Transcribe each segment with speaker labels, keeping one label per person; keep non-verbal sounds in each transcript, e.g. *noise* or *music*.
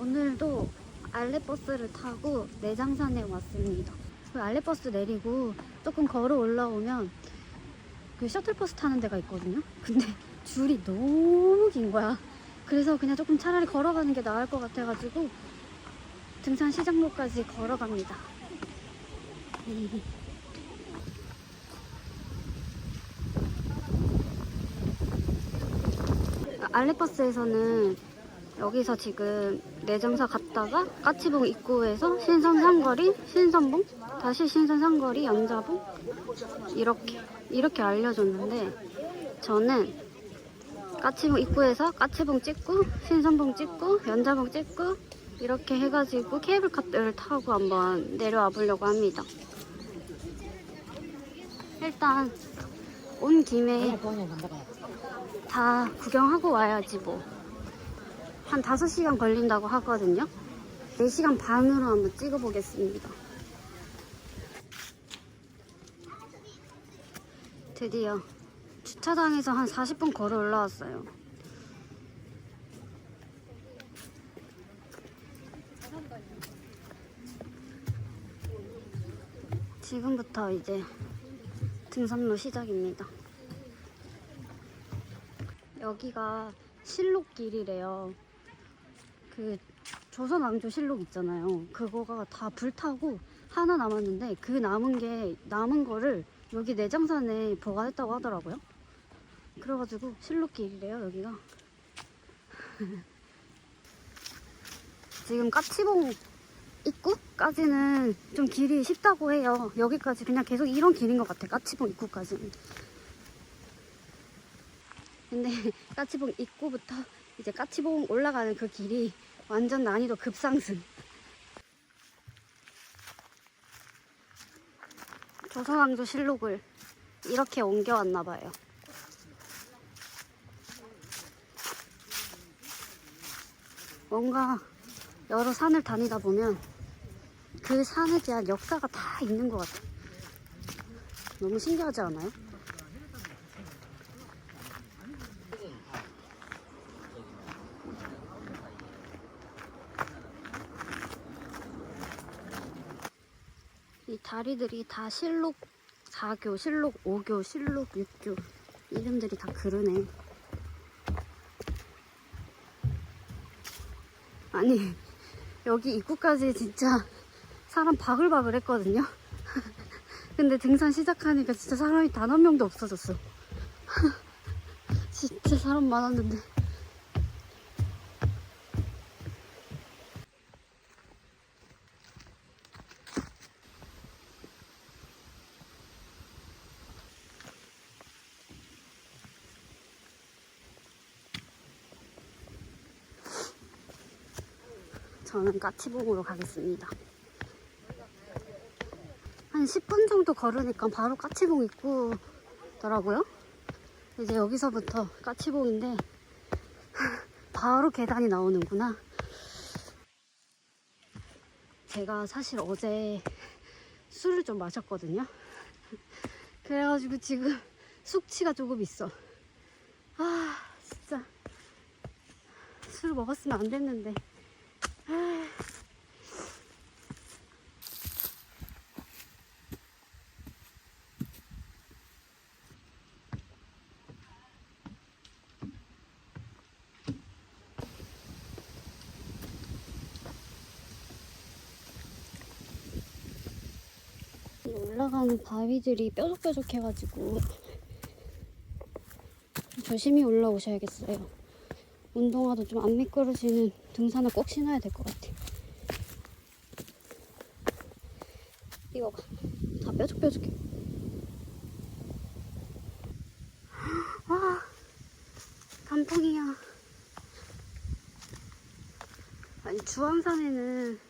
Speaker 1: 오늘도 알레버스를 타고 내장산에 왔습니다. 그 알레버스 내리고 조금 걸어 올라오면 그 셔틀버스 타는 데가 있거든요. 근데 *laughs* 줄이 너무 긴 거야. 그래서 그냥 조금 차라리 걸어가는 게 나을 것 같아가지고 등산 시장로까지 걸어갑니다. *laughs* 알레버스에서는 여기서 지금 내정사 갔다가 까치봉 입구에서 신선상거리, 신선봉, 다시 신선상거리, 연자봉 이렇게 이렇게 알려줬는데 저는 까치봉 입구에서 까치봉 찍고 신선봉 찍고 연자봉 찍고 이렇게 해가지고 케이블카를 타고 한번 내려와 보려고 합니다. 일단 온 김에 다 구경하고 와야지 뭐. 한 5시간 걸린다고 하거든요. 4시간 반으로 한번 찍어보겠습니다. 드디어 주차장에서 한 40분 걸어 올라왔어요. 지금부터 이제 등산로 시작입니다. 여기가 실록길이래요. 그 조선 왕조 실록 있잖아요. 그거가 다 불타고 하나 남았는데 그 남은 게 남은 거를 여기 내장산에 보관했다고 하더라고요. 그래가지고 실록길이래요 여기가. *laughs* 지금 까치봉 입구까지는 좀 길이 쉽다고 해요. 여기까지 그냥 계속 이런 길인 것 같아. 까치봉 입구까지는. 근데 *laughs* 까치봉 입구부터 이제 까치봉 올라가는 그 길이 완전 난이도 급상승. 조선왕조 실록을 이렇게 옮겨왔나 봐요. 뭔가 여러 산을 다니다 보면 그 산에 대한 역사가 다 있는 것 같아. 너무 신기하지 않아요? 다리들이 다 실록 4교, 실록 5교, 실록 6교 이름들이 다 그러네. 아니 여기 입구까지 진짜 사람 바글바글 했거든요. *laughs* 근데 등산 시작하니까 진짜 사람이 단 한 명도 없어졌어. *laughs* 진짜 사람 많았는데. 저는 까치봉으로 가겠습니다. 한 10분 정도 걸으니까 바로 까치봉 입구더라고요. 이제 여기서부터 까치봉인데 *laughs* 바로 계단이 나오는구나. 제가 사실 어제 술을 좀 마셨거든요. 그래가지고 지금 숙취가 조금 있어. 아, 진짜. 술 먹었으면 안 됐는데. 이 올라가는 바위들이 뾰족뾰족해가지고 조심히 올라오셔야겠어요. 운동화도 좀 안 미끄러지는 등산을 꼭 신어야 될 것 같아. 이거 봐. 다 뾰족뾰족해. 와, 단풍이야. 아니, 주황산에는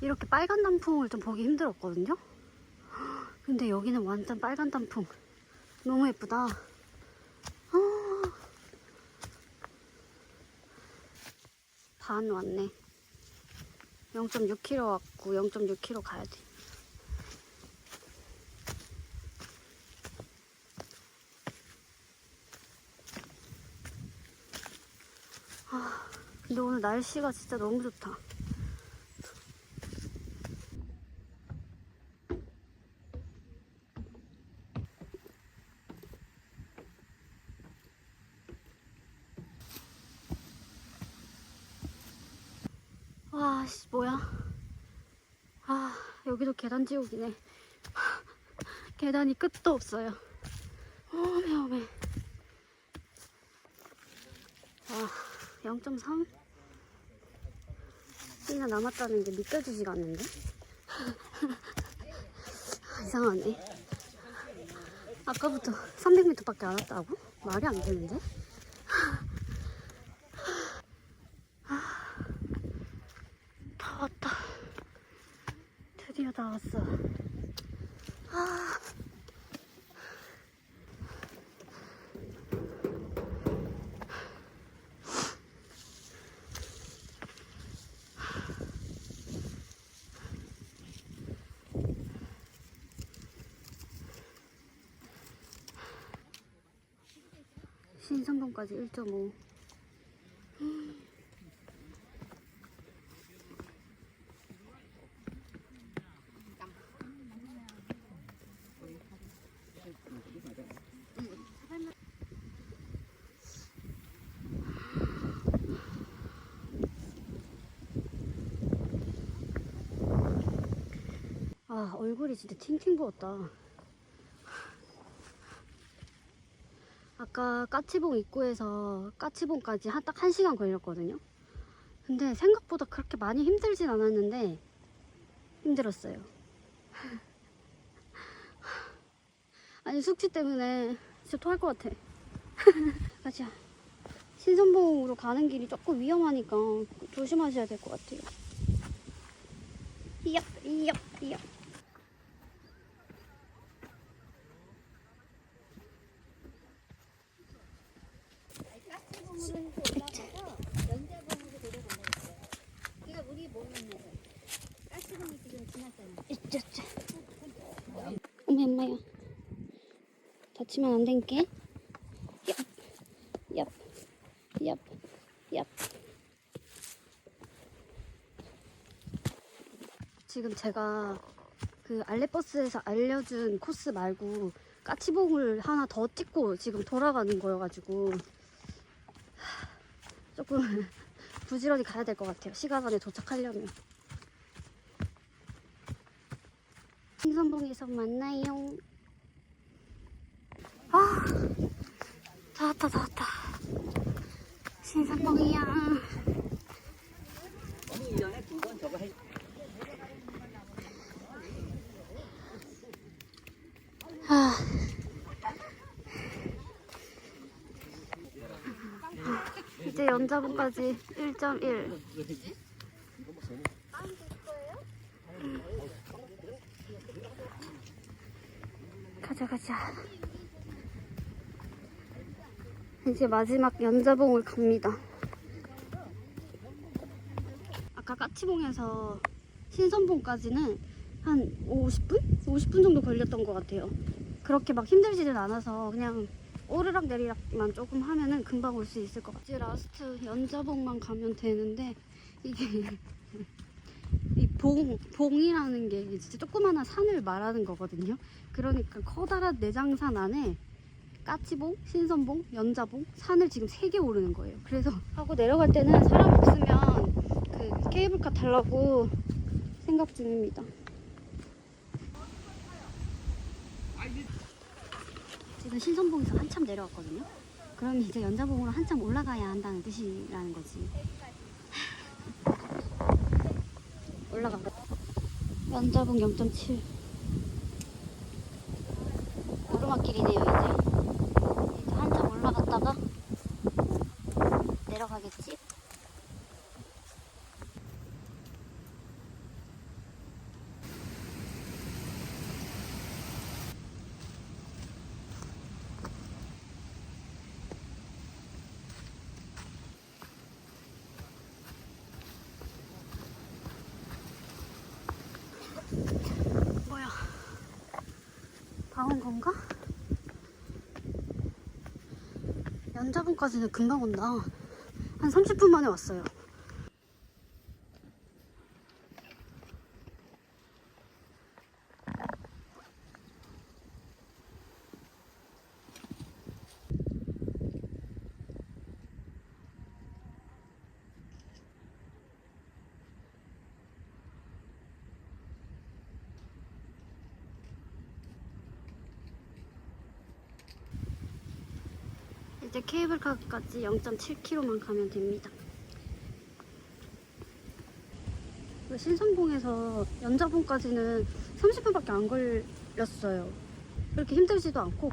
Speaker 1: 이렇게 빨간 단풍을 좀 보기 힘들었거든요? 근데 여기는 완전 빨간 단풍. 너무 예쁘다. 아. 반 왔네. 0.6km 왔고 0.6km 가야 돼. 아, 근데 오늘 날씨가 진짜 너무 좋다. 와, 씨, 뭐야. 아, 여기도 계단 지옥이네. 계단이 끝도 없어요. 어메, 어메. 아, 0.3? 이나 남았다는 게 믿겨지지가 않는데? 아, 이상하네. 아까부터 300m밖에 안 왔다고? 말이 안 되는데? 다 왔다. 다 왔어. 아. 신선봉까지 1.5. 아, 얼굴이 진짜 팅팅 부었다. 아까 까치봉 입구에서 까치봉까지 한, 딱 1시간 걸렸거든요. 근데 생각보다 그렇게 많이 힘들진 않았는데 힘들었어요. *laughs* 아니 숙취 때문에 진짜 토할 것 같아. *laughs* 가자. 신선봉으로 가는 길이 조금 위험하니까 조심하셔야 될 것 같아요. 이엽, 이엽, 이엽. 이짜짜. 엄마야. 다치면 안 된게. 얍, 얍, 얍. 지금 제가 그 알레버스에서 알려준 코스 말고 까치봉을 하나 더 찍고 지금 돌아가는 거여가지고 하, 조금 *laughs* 부지런히 가야 될 것 같아요. 시간 안에 도착하려면. 신선봉에서 만나요. 아, 다 왔다, 다 왔다. 신선봉이야.
Speaker 2: 아.
Speaker 1: 이제 연자봉까지 1.1. 가자. 이제 마지막 연자봉을 갑니다. 아까 까치봉에서 신선봉까지는 한 50분? 50분 정도 걸렸던 것 같아요. 그렇게 막 힘들지는 않아서 그냥 오르락 내리락만 조금 하면은 금방 올 수 있을 것 같아요. 이제 라스트 연자봉만 가면 되는데 이게 이 *laughs* 봉, 봉이라는 게 진짜 조그마한 산을 말하는 거거든요. 그러니까 커다란 내장산 안에 까치봉, 신선봉, 연자봉 산을 지금 세 개 오르는 거예요. 그래서 하고 내려갈 때는 사람 없으면 그 케이블카 타려고 생각 중입니다. 지금 신선봉에서 한참 내려왔거든요. 그럼 이제 연자봉으로 한참 올라가야 한다는 뜻이라는 거지. 올라가. 연자봉 0.7. 오르막길이네요, 이제. 이제 한참 올라갔다가 내려가겠지? 뭐야? 다 온 건가? 연자분까지는 금방 온다. 한 30분 만에 왔어요. 이제 케이블카까지 0.7km만 가면 됩니다. 그 신선봉에서 연자봉까지는 30분밖에 안 걸렸어요. 그렇게 힘들지도 않고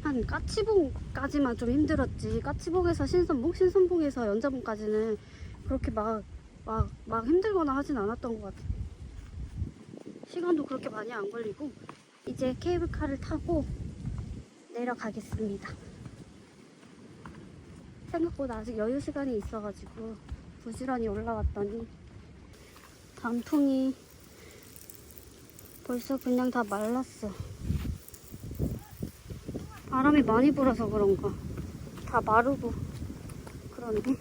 Speaker 1: 한 까치봉까지만 좀 힘들었지. 까치봉에서 신선봉, 신선봉에서 연자봉까지는 그렇게 막 막, 막 힘들거나 하진 않았던 것 같아요. 시간도 그렇게 많이 안 걸리고 이제 케이블카를 타고 내려가겠습니다. 생각보다 아직 여유 시간이 있어가지고 부지런히 올라왔더니 단풍이 벌써 그냥 다 말랐어. 바람이 많이 불어서 그런가 다 마르고 그러네.